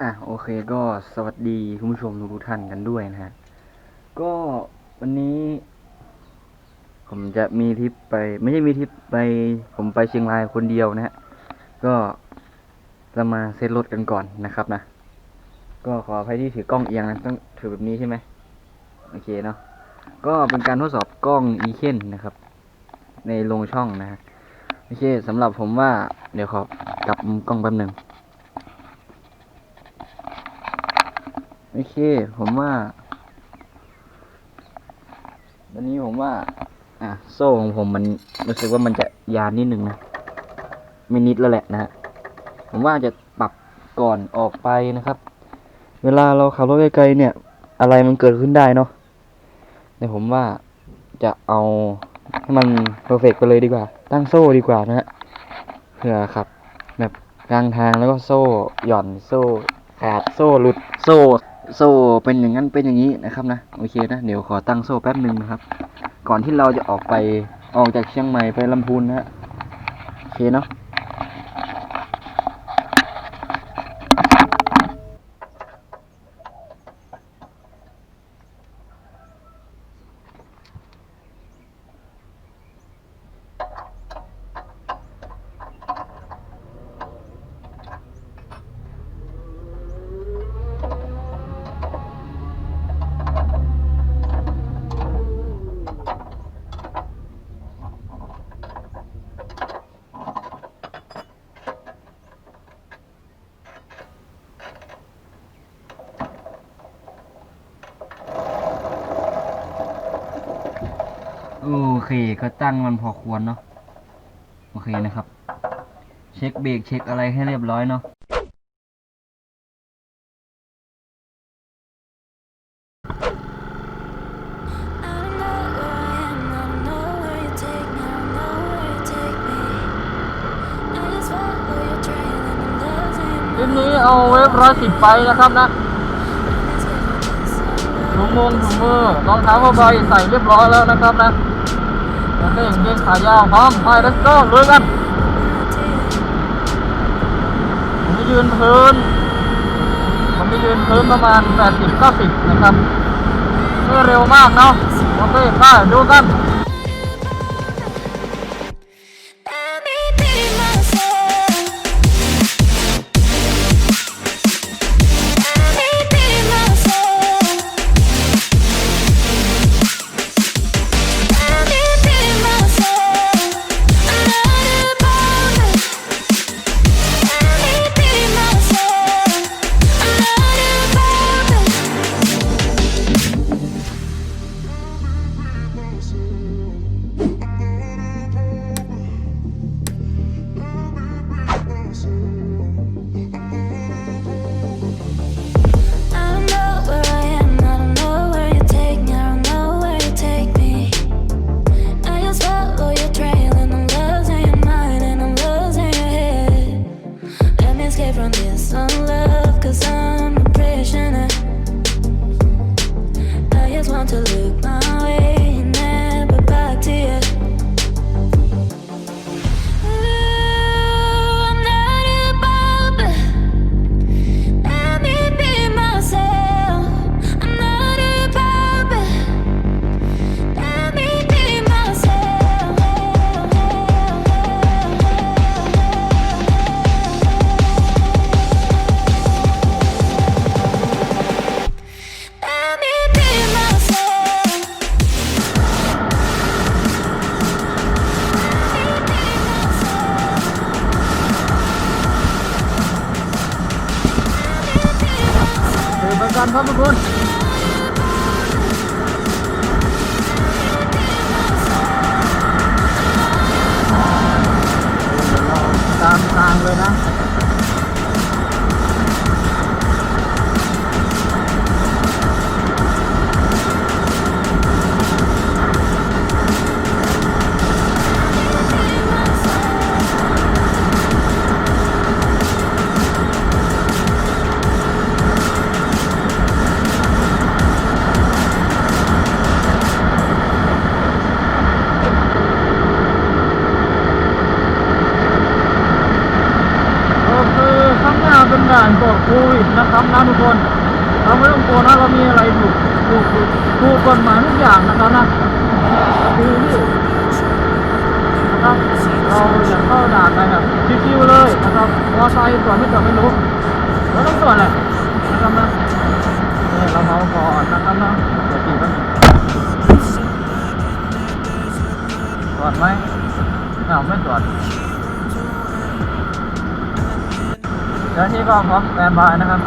อะโอเคก็สวัสดีคุณผู้ชมทุกท่านกันด้วยนะฮะ ก็วันนี้ ผมจะมีทริปไป ไม่ใช่มีทริปไป ผมไปเชียงรายคนเดียวนะฮะ ก็จะมาเซตรถกันก่อนนะครับนะ ก็ขออภัยที่ถือกล้องเอียงนะต้องถือแบบนี้ใช่ไหมโอเคเนาะก็เป็นการทดสอบกล้องอีเคนนะครับ ในลงช่องนะฮะโอเคสำหรับผมว่า เดี๋ยวขอกลับมุมกล้องแป๊บหนึ่ง โอเค ผมว่า วันนี้ผมว่า อะ โซ่ของผมมันรู้สึกว่ามันจะยานนิดนึงนะ ไม่นิดแล้วแหละนะฮะ ผมว่าจะปรับก่อนออกไปนะครับ เวลาเราขับรถไกลๆเนี่ย อะไรมันเกิดขึ้นได้เนาะแต่ผมว่าจะเอาให้มันเพอร์เฟกไปเลยดีกว่า ตั้งโซ่ดีกว่านะฮะเผื่อขับแบบกลางทางแล้วก็โซ่หย่อนโซ่ขาดโซ่หลุดโซ่ โซ่เป็นอย่างนั้นเป็นอย่างนี้นะครับนะโอเคนะเดี๋ยวขอตั้งโซ่แป๊บหนึ่งนะครับ ก่อนที่เราจะออกไปออกจากเชียงใหม่ไปลำพูนนะฮะโอเคเนาะ โอเคก็ตั้งมันพอควรเนาะโอเคนะครับ เช็คเบรกเช็คอะไรให้เรียบร้อยเนาะคลิปนี้เอาเว็บร้อยสิบไปนะครับนะถุงมงถุงมือรองเท้าผ้าใบใส่เรียบร้อยแล้วนะครับนะ เคกางเกงขายาวพร้อมไป let's go ลุยกันผมจะยืนพื้นผมจะยืนพื้นประมาณ 80-90 นะครับไม่เร็วมากเนาะโอเคไปดูกันาม กกฎหมายทุกอย่างนะครับนะคือที่นะครับเราอยากเข้าด่านไปแบบชิวๆเลยนะครับมอไซค์ตรวจไม่ตรวจไม่รู้เราต้องตรวจแหละนะครับนะนี่เราเมาก่อนนะครับนะเดี๋ยวจีบกันงตรวจไหมอ้าวไม่ตรวจเจ้าหน้าที่ก็พร้อมแตนบายนะครับ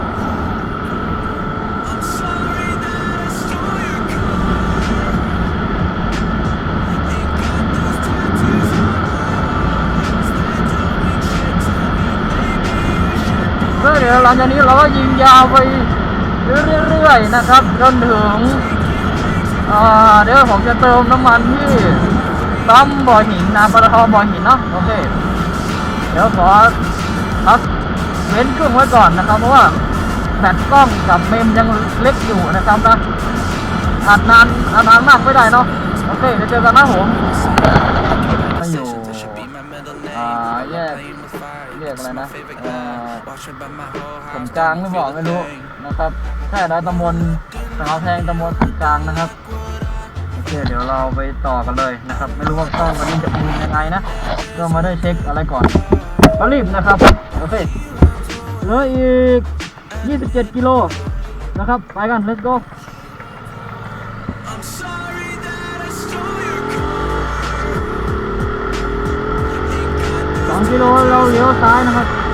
ก็เดี๋ยวหลังจากนี้เราก็ยิงยาวไปเรื่อยๆนะครับจนถึงเดี๋ยวผมจะเติมน้ำมันที่ปั๊มบ่อหินนะปตทบ่อหินเนาะโอเค เดี๋ยวขอพักเว้นช่วงไว้ก่อนนะครับ เพราะว่าแบตกล้องกับเมมยังเล็กอยู่นะครับนะอัดนานอัดนานมากไม่ได้เนาะโอเคเดี๋ยวเจอกันนะผมมาอยู่ รียกอะไรนะเอ่อผมกลางไม่บอกไม่รู้นะครับใช่แล้วตำบลสาวแพงตำบลขุนกลางนะครับโอเคเดี๋ยวเราไปต่อกันเลยนะครับ ไม่รู้ว่าช่องวันนี้จะเป็นยังไงนะก็มาได้เช็คอะไรก่อนก็รีบนะครับโอเคเหลืออีก 27 กิโลนะครับ ไปกัน let's go กิโลเราเลี้ยวซ้ายนะครับ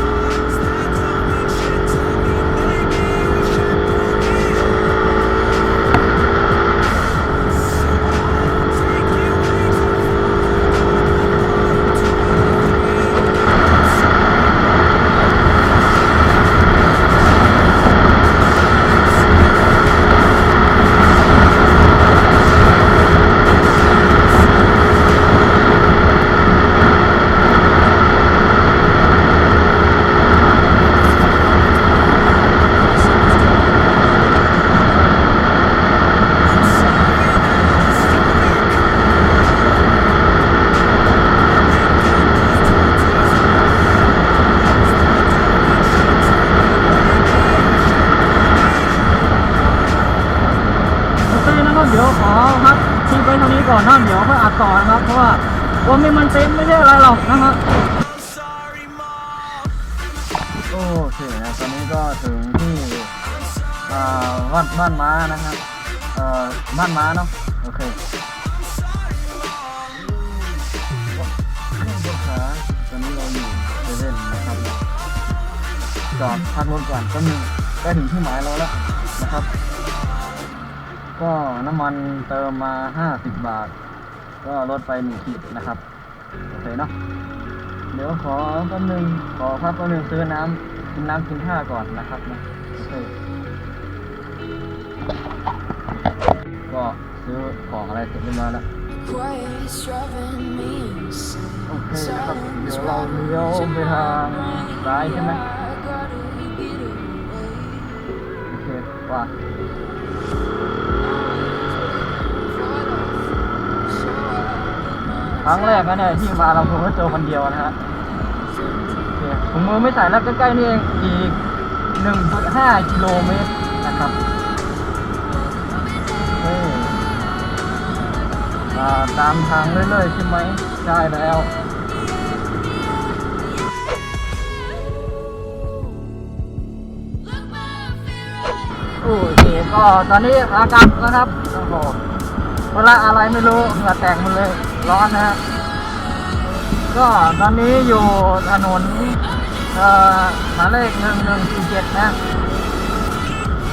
อะไรหรอกนะครับโอเคนะตอนนี้ก็ถึงที่อ่าวัดบ้านม้านะครับเอ่อบ้านม้าเนาะโอเคเดี๋ยวขาตอนนี้เราอยู่เซเว่นนะครับจอดพักรถก่อนก็มีใกล้ถึงที่หมายเราแล้วนะครับ ก็น้ำมันเติมมา 50 บาท ก็ลดไป1ขีดนะครับ โอเคเนาะเดี๋ยวขอแป๊บนึงขอพักแป๊บนึงซื้อน้ำกินน้ำกินท่าก่อนนะครับนะโอเคก็ซื้อของอะไรเสร็จเรียบร้อยแล้วโอเคนะครับเดี๋ยวเราเลี้ยวไปทางซ้ายใช่ไหมโอเคว่า ครั้งแรกนะเนี่ยที่มาเราคงก็เจอคนเดียวนะฮะโอเคถุงมือไม่ใส่แล้วใกล้ๆนี่เองอีก 1.5 กิโลเมตรนะครับมาตามทางเรื่อยๆใช่ไหมใช่แล้วโอเคก็ตอนนี้อากาศนะครับโอ้โหเวลาอะไรไม่รู้เหงื่อแตกหมดเลย ร้อนนะฮะก็ตอนนี้อยู่ถนนเอ่อหมายเลขหนึ่งหนึ่งสี่เจ็ดนะ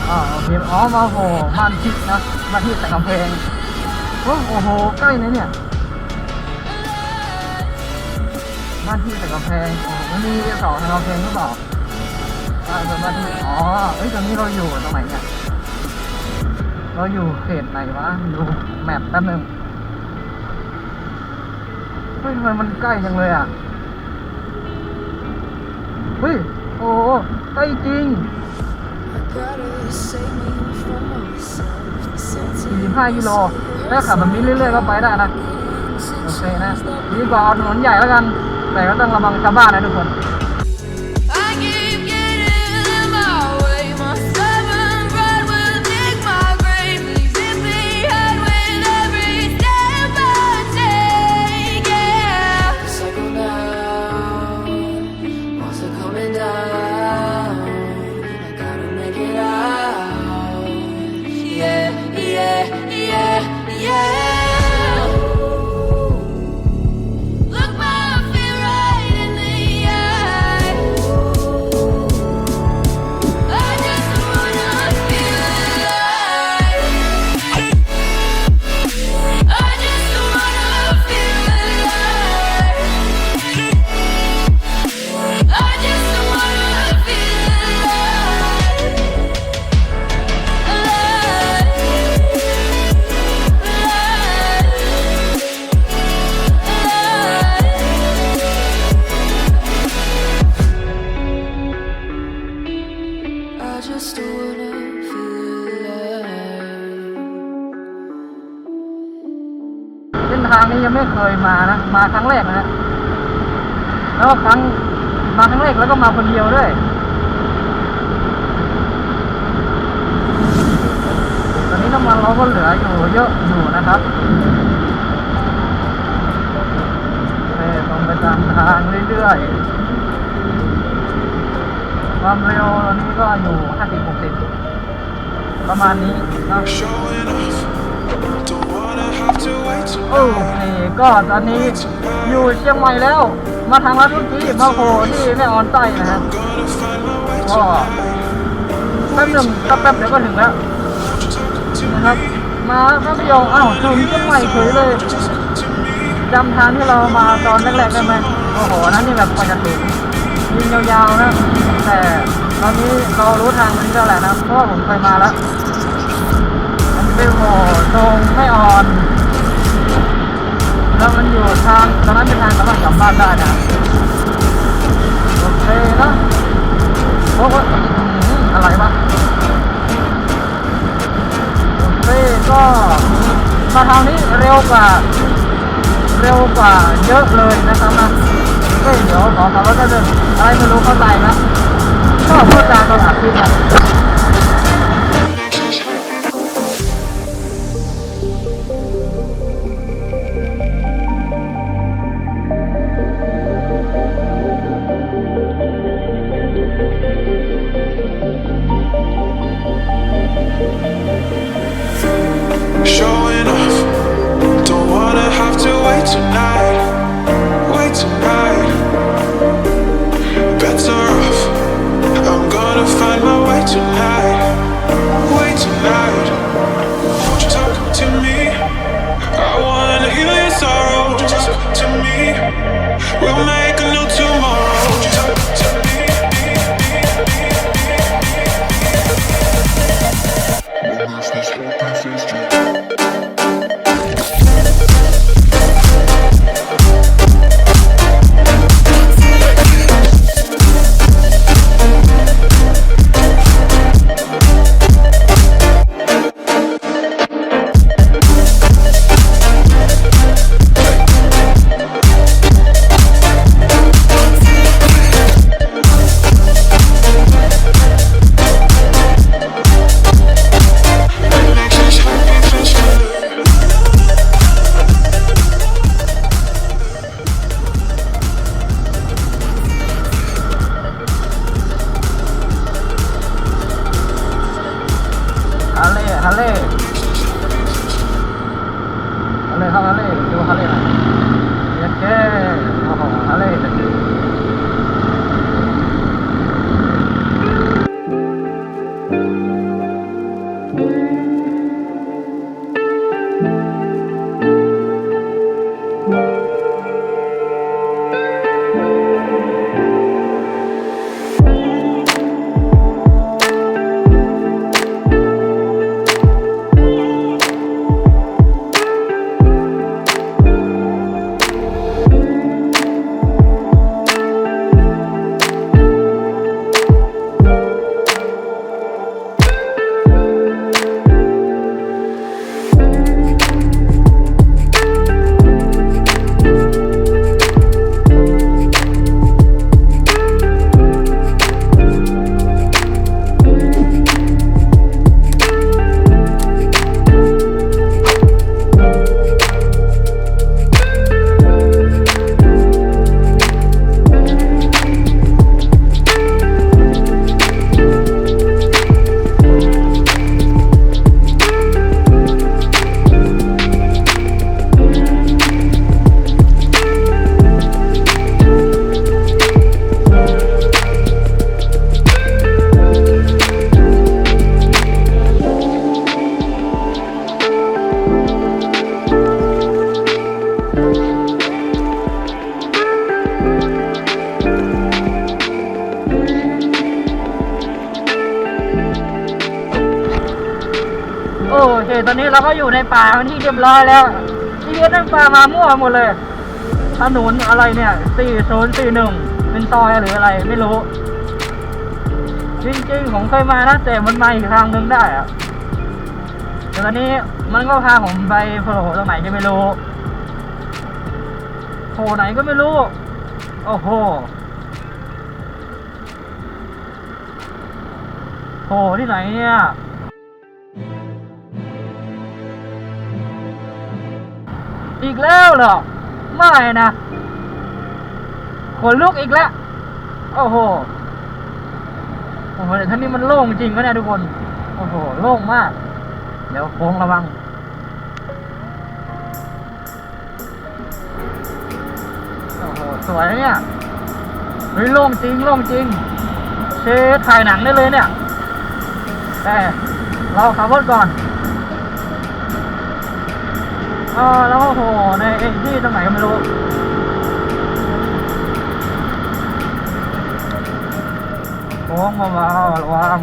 อ๋อโอเคอ๋อมาโหบ้านทิศนะบ้าทิศแต่กำแพงโอ้โหใกล้นะเนี่ยบ้านที่แต่กำแพงอ๋อมันมีเสาทางกำแพงหรือเปล่าอ่าเป็นบ้านที่อ๋อเอ้ยตอนนี้เราอยู่ตรงไหนเนี่ยเราอยู่เขตไหนวะดูแมปแป๊บนึง เฮ้ยทำไมมันใกล้จังเลยอะ เฮ้ย โอ้ใกล้จริง45กิโลถ้าขับแบบนี้เรื่อยๆก็ไปได้นะ โอเคนะดีกว่าเอาถนนใหญ่แล้วกัน แต่ก็ต้องระวังชาวบ้านนะทุกคน ไม่เคยมานะ มาครั้งแรกนะแล้วก็ครั้งมาครั้งแรกแล้วก็มาคนเดียวด้วยตอนนี้น้ำมันเราก็เหลืออยู่เยอะอยู่นะครับเอ่ตรงไปตามทางเรื่อยๆ ความเร็วตอนนี้ก็อยู่ 50-60 ประมาณนี้นะ โอเค ก็ตอนนี้อยู่เชียงใหม่แล้ว มาทางรัฐรุ่นที่มาโผล่ที่แม่ออนใต้นะฮะก็แป๊บหนึ่งก็แป๊บเดี๋ยวก็ถึงแล้วนะครับ มาแป๊บเดียวอ้าวถึงเชียงใหม่เฉยเลยจำทางที่เรามาตอนแรกๆได้ไหมโอ้โหนั่นนี่แบบกว่าจะถึงยิงยาวๆนะแต่ตอนนี้เรารู้ทางนี้แล้วแหละนะเพราะว่าผมเคยมาแล้วมันเป็นโหตรงไม่อ่อน แล้วมันอยู่ทางตอนนั้นเป็นทางสามารถกลับบ้านได้นะโอเคนะโอ้โหอื้อะไรวะโอเคก็มาทางนี้เร็วกว่า เร็วกว่าเยอะเลยนะครับนะเฮ้ยเดี๋ยวขอขับรถได้เลยอะไรไม่รู้เข้าใจนะก็พูดจาตอนอัดคลิปนะ ป่าเป็นที่เรียบร้อยแล้วที่เรียกนั่นป่ามามั่วหมดเลยถนนอะไรเนี่ย4041เป็นซอยหรืออะไรไม่รู้ จริงๆผมเคยมานะแต่มันมาอีกทางหนึงได้อะแต่ตอนนี้มันก็พาผมไปโผล่ตรงไหนก็ไม่รู้โผล่ไหนก็ไม่รู้ โอ้โหโผล่ที่ไหนเนี่ย อีกแล้วเหรอ ไม่นะ ขนลุกอีกแล้ว โอ้โห โอ้โหท่านี้มันโล่งจริงก็เนี่ยทุกคน โอ้โห โล่งมาก เดี๋ยวโค้งระวัง โอ้โห สวยเนี่ยเฮ้ยโล่งจริง โล่งจริง เชฟถ่ายหนังได้เลยเนี่ย แต่เราขับรถก่อน ออแล้วโอ้โหในไอ้ที่ตรงไหนก็ไม่รู้โค้งเบาๆระวัง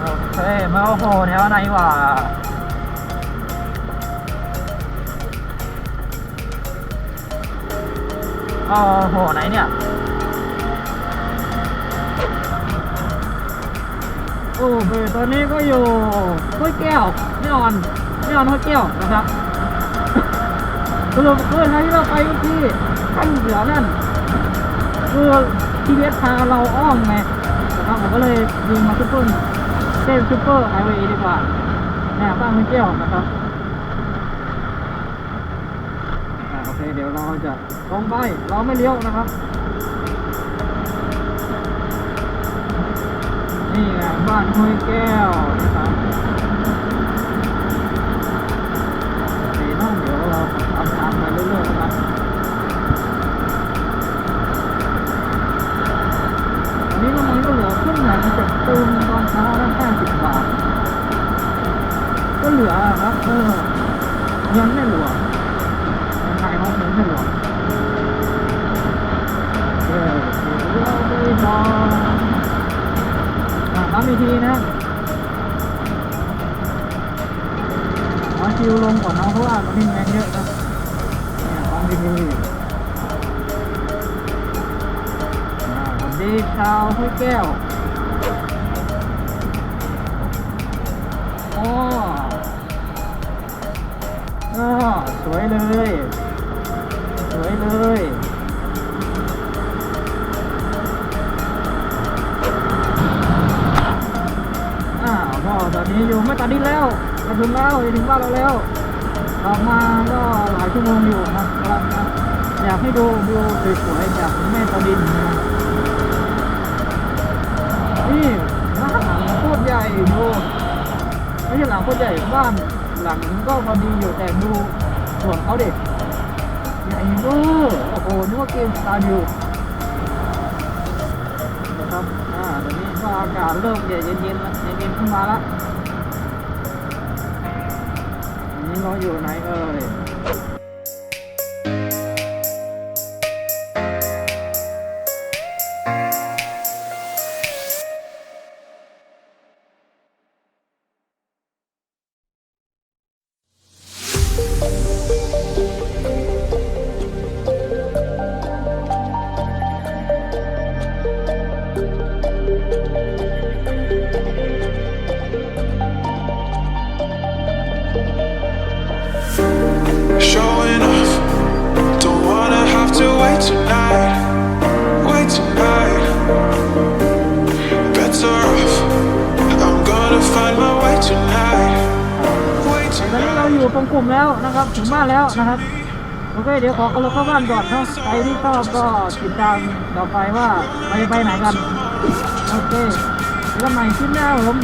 โอเคมาโอ้โหแถวไหนวะโอโหไหนเนี่ย โอ้โหตอนนี้ก็อยู่ห้วยแก้วไม่นอนไม่นอนห้วยแก้วนะครับสรุปคือทางที่เราไปที่ท่านเหลือนั่นคือทีเอสพาเราอ้อมไงนะครับผมก็เลยยิงมาซุปเปอร์เส้นซุปเปอร์ไฮเวย์ดีกว่าแหนบ้านห้วยแก้วนะครับโอเคเดี๋ยวเราจะตรงไปเราไม่เลี้ยวนะครับ นี่ไงบ้านห้วยแก้วนะครับ แล้วกระถึงแล้วจะถึงบ้านเราแล้วออกมาก็หลายชั่วโมงอยู่นะครับนะอยากให้ดูดูสวยๆจากแม่ตาดินนะนี่บ้าหลังโคตรใหญ่ดูไม่ใช่หลังโคตรใหญ่บ้านหลังก็พอดีอยู่แต่ดูส่วนเขาเด็กใหญ่เวอร์โอ้โหนึกว่าเกมสตาร์ดิวนะครับอ่าตอนนี้ก็อากาศเริ่มเย็นๆแล้วเย็นๆขึ้นมาแล้ว นี้น้องอยู่ไหนเอ่ย ตอนนี้เราอยู่ตรงกลุ่มแล้วนะครับถึงบ้านแล้วนะครับโอเคเดี๋ยวขอเราเข้าบ้านก่อนเนาะใครที่ชอบก็ติดตามต่อไปว่าไปไปไหนกันโอเคแล้วกันใหม่คลิปหน้าผม